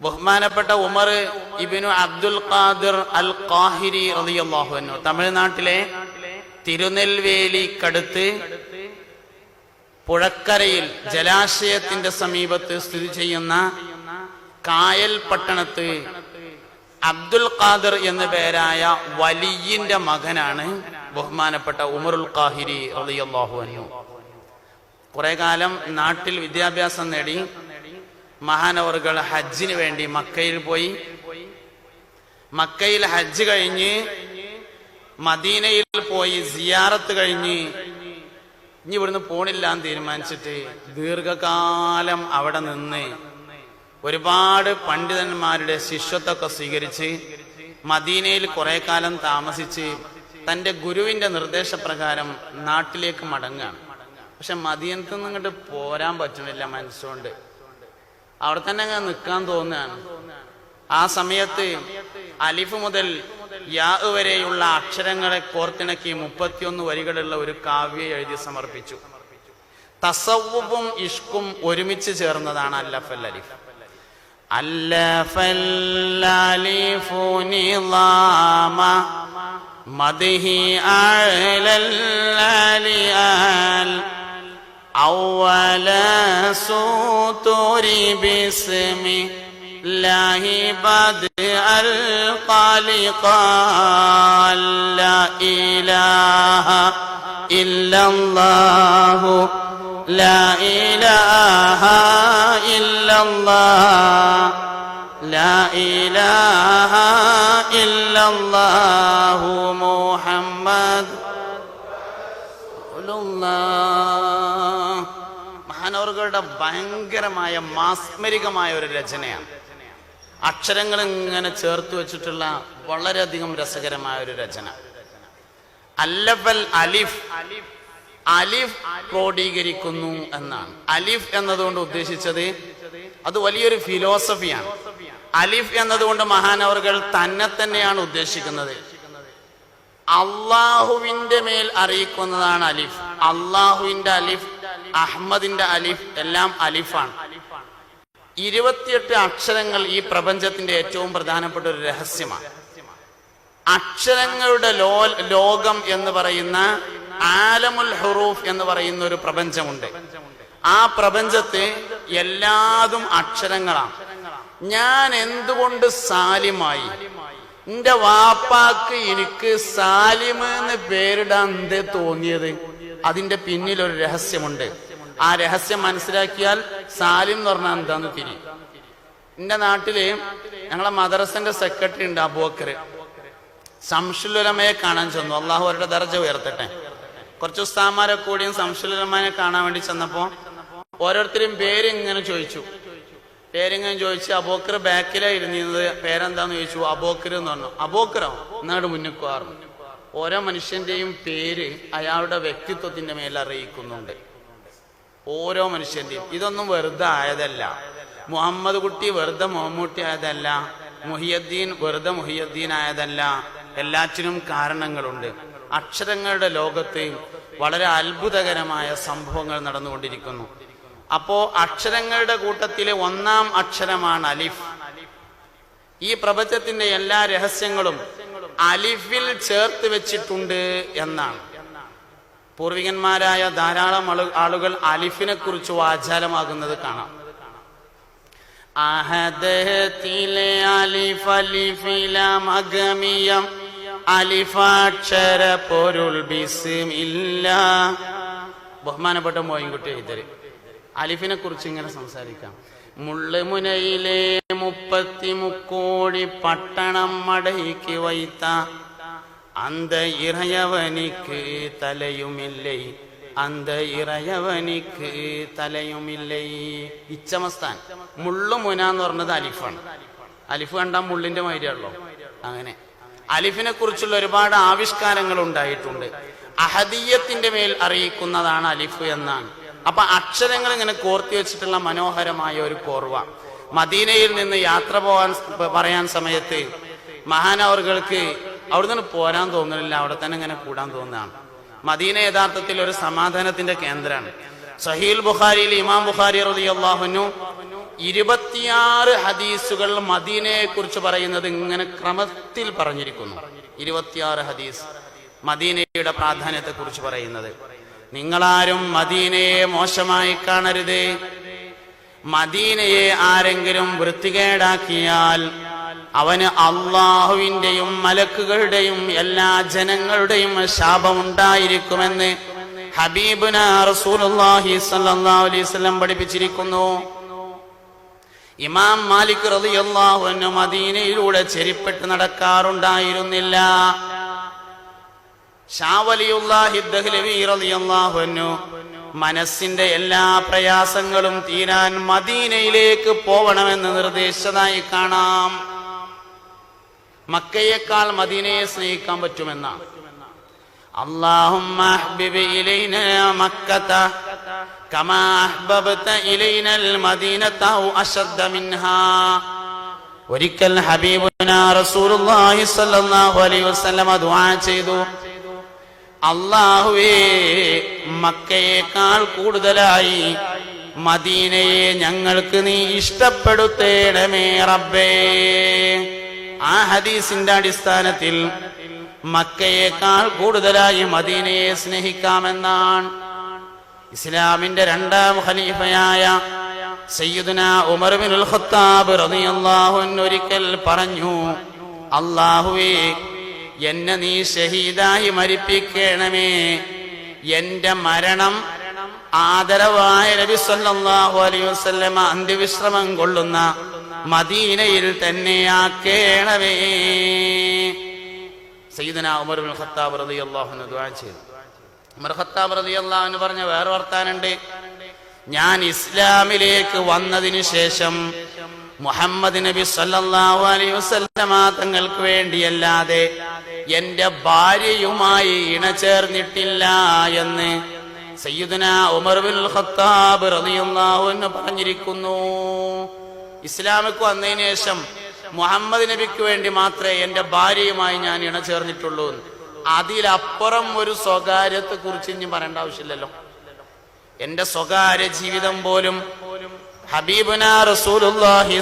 ബഹുമാനപ്പെട്ട Umar Ibnu Abdul Khadir Al Qahiri റളിയല്ലാഹു അൻഹു. തമിഴ്നാട്ടിലെ തിരുനെൽവേലിക്കടുത്ത് പുഴക്കരയിൽ ജലാശയത്തിന്റെ സമീപത്ത് സ്ഥിതി ചെയ്യുന്ന കായൽ പട്ടണത്ത് അബ്ദുൽ ഖാദിർ എന്ന പേരായ വലിയന്റെ മകനാണ് ബഹുമാനപ്പെട്ട ഉമറുൽ ഖാഹിരി റളിയല്ലാഹു അൻഹു. കുറെ കാലം നാട്ടിൽ വിദ്യാഭ്യാസം നേടി മഹാനവറുകൾ ഹജ്ജിന് വേണ്ടി മക്കയിൽ പോയി. മക്കയിൽ ഹജ്ജ് കഴിഞ്ഞ് മദീനയിൽ പോയി സിയാറത്ത് കഴിഞ്ഞ് ഇനി ഇവിടുന്ന് പോണില്ല എന്ന് തീരുമാനിച്ചിട്ട് ദീർഘകാലം അവിടെ നിന്ന് ഒരുപാട് പണ്ഡിതന്മാരുടെ ശിഷ്യത്വമൊക്കെ സ്വീകരിച്ച് മദീനയിൽ കുറെ കാലം താമസിച്ച് തന്റെ ഗുരുവിന്റെ നിർദ്ദേശപ്രകാരം നാട്ടിലേക്ക് മടങ്ങാണ് പക്ഷെ മദീനത്ത് ഇങ്ങോട്ട് പോരാൻ പറ്റുന്നില്ല മനസ്സുകൊണ്ട്. അവിടെ തന്നെ അങ്ങ് നിൽക്കാൻ തോന്നുകയാണ്. ആ സമയത്ത് അലിഫ് മുതൽ യാ വരെയുള്ള അക്ഷരങ്ങളെ കോർത്തിണക്കി മുപ്പത്തിയൊന്ന് വരികളുള്ള ഒരു കാവ്യ എഴുതി സമർപ്പിച്ചു. തസവുവും ഇഷ്കും ഒരുമിച്ച് ചേർന്നതാണ് അല്ലഫൽ അലിഫ്. അല്ലഫൽ നിളാമ أول سطور باسم الله بدء الخالق لا إله إلا الله لا إله إلا الله لا إله إلا الله محمد മഹാനവറുകളുടെ ഭയങ്കരമായ മാസ്മരികമായ ഒരു രചനയാണ്. അക്ഷരങ്ങൾ ഇങ്ങനെ ചേർത്ത് വെച്ചിട്ടുള്ള വളരെയധികം രസകരമായ ഒരു രചന. അല്ലവൽ അലിഫ് അലിഫ് ക്രോഡീകരിക്കുന്നു എന്നാണ്. അലിഫ് എന്നതുകൊണ്ട് ഉദ്ദേശിച്ചത് അത് വലിയൊരു ഫിലോസഫിയാണ്. അലിഫ് എന്നതുകൊണ്ട് മഹാനവറുകൾ തന്നെ തന്നെയാണ് ഉദ്ദേശിക്കുന്നത്. അള്ളാഹുവിന്റെ മേൽ അറിയിക്കുന്നതാണ് അലിഫ്. അള്ളാഹുവിന്റെ അലിഫ് അഹമ്മദിന്റെ അലിഫ് എല്ലാം അലിഫാണ്. ഇരുപത്തിയെട്ട് അക്ഷരങ്ങൾ ഈ പ്രപഞ്ചത്തിന്റെ ഏറ്റവും പ്രധാനപ്പെട്ട ഒരു രഹസ്യമാണ്. അക്ഷരങ്ങളുടെ ലോ ലോകം എന്ന് പറയുന്ന ആലമുൽ ഹുറൂഫ് എന്ന് പറയുന്ന ഒരു പ്രപഞ്ചമുണ്ട്. ആ പ്രപഞ്ചത്തെ എല്ലാതും അക്ഷരങ്ങളാണ്. ഞാൻ എന്തുകൊണ്ട് സാലിമായി? എന്റെ വാപ്പാക്ക് എനിക്ക് സാലിമെന്ന് പേരിടാൻ എന്തേ തോന്നിയത്? അതിന്റെ പിന്നിൽ ഒരു രഹസ്യമുണ്ട്. ആ രഹസ്യം മനസ്സിലാക്കിയാൽ സാലിം എന്ന് പറഞ്ഞാൽ എന്താന്ന് തിരി എന്റെ നാട്ടിൽ ഞങ്ങളെ മദ്രസന്റെ സെക്രട്ടറി ഉണ്ട് അബൂക്കർ സംശുലുലമയെ കാണാൻ ചെന്നു. അള്ളാഹു അവരുടെ ദർജ ഉയർത്തട്ടെ. കുറച്ച് ഉസ്താമാരെ കൂടിയും സംശുലുലമയെ കാണാൻ വേണ്ടി ചെന്നപ്പോ ഓരോരുത്തരും പേര് ഇങ്ങനെ ചോദിച്ചു. പേരിങ്ങനെ ചോദിച്ചു അബോക്കർ ബാക്കിലാണ് ഇരുന്നത് പേരെന്താന്ന് ചോദിച്ചു? അബോക്കർ എന്ന് പറഞ്ഞു. അബോക്കറോ എന്നാട് മുന്നിക്കുവാറും ഓരോ മനുഷ്യന്റെയും പേര് അയാളുടെ വ്യക്തിത്വത്തിന്റെ മേൽ അറിയിക്കുന്നുണ്ട് ഓരോ മനുഷ്യന്റെയും. ഇതൊന്നും വെറുതെ ആയതല്ല. മുഹമ്മദ് കുട്ടി വെറുതെ മുഹമ്മൂട്ടി ആയതല്ല. മുഹിയദ്ദീൻ വെറുതെ മുഹിയദ്ദീൻ ആയതല്ല. എല്ലാറ്റിനും കാരണങ്ങളുണ്ട്. അക്ഷരങ്ങളുടെ ലോകത്ത് വളരെ അത്ഭുതകരമായ സംഭവങ്ങൾ നടന്നുകൊണ്ടിരിക്കുന്നു. അപ്പോ അക്ഷരങ്ങളുടെ കൂട്ടത്തിലെ ഒന്നാം അക്ഷരമാണ് അലിഫ്. ഈ പ്രപഞ്ചത്തിന്റെ എല്ലാ രഹസ്യങ്ങളും അലിഫിൽ ചേർത്ത് വെച്ചിട്ടുണ്ട് എന്നാണ്. പൂർവികന്മാരായ ധാരാളം ആളുകൾ അലിഫിനെ കുറിച്ച് വാചാലമാകുന്നത് കാണാം. അലിഫാക്ഷര പൊരുൾ ബിസ്മില്ല. ബഹുമാനപ്പെട്ട മോയിൻകുട്ടി എഴുതര് അലിഫിനെ കുറിച്ച് ഇങ്ങനെ സംസാരിക്കാം. മുള്ളുമുനയിലെ മുപ്പത്തി മുക്കോടി പട്ടണം മടയിക്ക് വൈത്ത അന്ത ഇറയവനിക്ക് തലയുമില്ലേ അന്ത ഇറയവനിക്ക് തലയുമില്ലേ ഇച്ചമസ്ഥാൻ മുള്ളുമുന എന്ന് പറഞ്ഞത് അലിഫാണ്. അലിഫ് കണ്ടാൽ മുള്ളിന്റെ മാതിരിയാണല്ലോ അങ്ങനെ. അലിഫിനെ കുറിച്ചുള്ള ഒരുപാട് ആവിഷ്കാരങ്ങൾ ഉണ്ടായിട്ടുണ്ട്. അഹദീയത്തിന്റെ മേൽ അറിയിക്കുന്നതാണ് അലിഫ് എന്നാണ്. അപ്പൊ അക്ഷരങ്ങൾ ഇങ്ങനെ കോർത്തി വെച്ചിട്ടുള്ള മനോഹരമായ ഒരു കോർവ. മദീനയിൽ നിന്ന് യാത്ര പോകാൻ പറയാൻ സമയത്ത് മഹാനവറുകൾക്ക് അവിടെ നിന്ന് പോരാൻ തോന്നുന്നില്ല അവിടെ തന്നെ ഇങ്ങനെ കൂടാൻ തോന്നുന്നതാണ്. മദീന യഥാർത്ഥത്തിൽ ഒരു സമാധാനത്തിന്റെ കേന്ദ്രമാണ്. സഹീൽ ബുഖാരിയിൽ ഇമാം ബുഖാരി റളിയല്ലാഹുനു ഇരുപത്തിയാറ് ഹദീസുകൾ മദീനയെ കുറിച്ച് പറയുന്നത് ഇങ്ങനെ ക്രമത്തിൽ പറഞ്ഞിരിക്കുന്നു. ഇരുപത്തിയാറ് ഹദീസ് മദീനയുടെ പ്രാധാന്യത്തെ കുറിച്ച് പറയുന്നത്. നിങ്ങളാരും മദീനയെ മോശമായി കാണരുത്. മദീനയെ ആരെങ്കിലും വൃത്തികേടാക്കിയാൽ അവന് അള്ളാഹുവിന്റെയും മലക്കുകളുടെയും എല്ലാ ജനങ്ങളുടെയും ശാപമുണ്ടായിരിക്കുമെന്ന് ഹബീബുന റസൂലുള്ളാഹി സ്വല്ലല്ലാഹു അലൈഹി വസല്ലം പഠിപ്പിച്ചിരിക്കുന്നു. ഇമാം മാലിക് റളിയല്ലാഹു അൻഹു മദീനയിലൂടെ ചെരിപ്പെട്ട് നടക്കാറുണ്ടായിരുന്നില്ല. ഷാവലിയുല്ലാഹി ദഹ്ലവി റളിയല്ലാഹു അൻഹു മനസ്സിന്റെ എല്ലാ പ്രയാസങ്ങളും തീരാൻ മദീനയിലേക്ക് പോവണമെന്ന് നിർദ്ദേശിച്ചതായി കാണാം. മക്കയേക്കാൾ മദീനയെ സ്നേഹിക്കാൻ പറ്റുമെന്നാണ് اللهم احبب الينا مكة كما احببت الينا المدينة او اشد منها ഒരിക്കൽ ഹബീബുന റസൂലുള്ളാഹി സ്വല്ലല്ലാഹു അലൈഹി വസല്ലമ ദുആ ചെയ്തു അള്ളാഹുവേ മക്കയേക്കാൾ കൂടുതലായി മദീനയെ ഞങ്ങൾക്ക് നീ ഇഷ്ടപ്പെടുത്തേണമേ റബ്ബേ ആ ഹദീസിന്റെ അടിസ്ഥാനത്തിൽ മക്കയേക്കാൾ കൂടുതലായി മദീനയെ സ്നേഹിക്കാമെന്നാണ്. ഇസ്ലാമിന്റെ രണ്ടാം ഖലീഫയായ സയ്യിദുന ഉമർ ബിനുൽ ഖത്താബ് റളിയല്ലാഹു അൻഹു ഒരിക്കൽ പറഞ്ഞു അല്ലാഹുവേ എന്നെ നീ ഷഹീദായി മരിപ്പിക്കണമേ. എന്റെ മരണം ആദരവായ നബി സല്ലല്ലാഹു അലൈഹി വസല്ലമ അന്ത്യവിശ്രമം കൊള്ളുന്ന മദീനയിൽ തന്നെയാക്കേണവേ സയ്യിദന ഉമർ ബിൻ ഖത്താബ് റളിയല്ലാഹു അൻഹു ദുആ ചെയ്തു. ഉമർ ഖത്താബ് റളിയല്ലാഹു അൻഹു പറഞ്ഞ വേറെ വർത്താനുണ്ട്. ഞാൻ ഇസ്ലാമിലേക്ക് വന്നതിന് ശേഷം മുഹമ്മദ് നബി സല്ലല്ലാഹു അലൈഹി വസല്ലമ തങ്ങൾക്ക് വേണ്ടിയല്ലാതെ എന്റെ ഭാര്യയുമായി ഇണചേർന്നിട്ടില്ല എന്ന് സയ്യിദന ഉമർ ബിൻ ഖത്താബ് റളിയല്ലാഹു അൻഹു പറഞ്ഞിരിക്കുന്നു. ഇസ്ലാമിക്ക് വന്നതിന് ശേഷം മുഹമ്മദ് നബിക്ക് വേണ്ടി മാത്രമേ എന്റെ ഭാര്യയുമായി ഞാൻ ഇണചേർന്നിട്ടുള്ളൂ. അതിലപ്പുറം ഒരു സ്വകാര്യത്തെ കുറിച്ച് ഇനി പറയേണ്ട ആവശ്യമില്ലല്ലോ എന്റെ സ്വകാര്യ ജീവിതം പോലും ഹബീബുന റസൂലുള്ളാഹി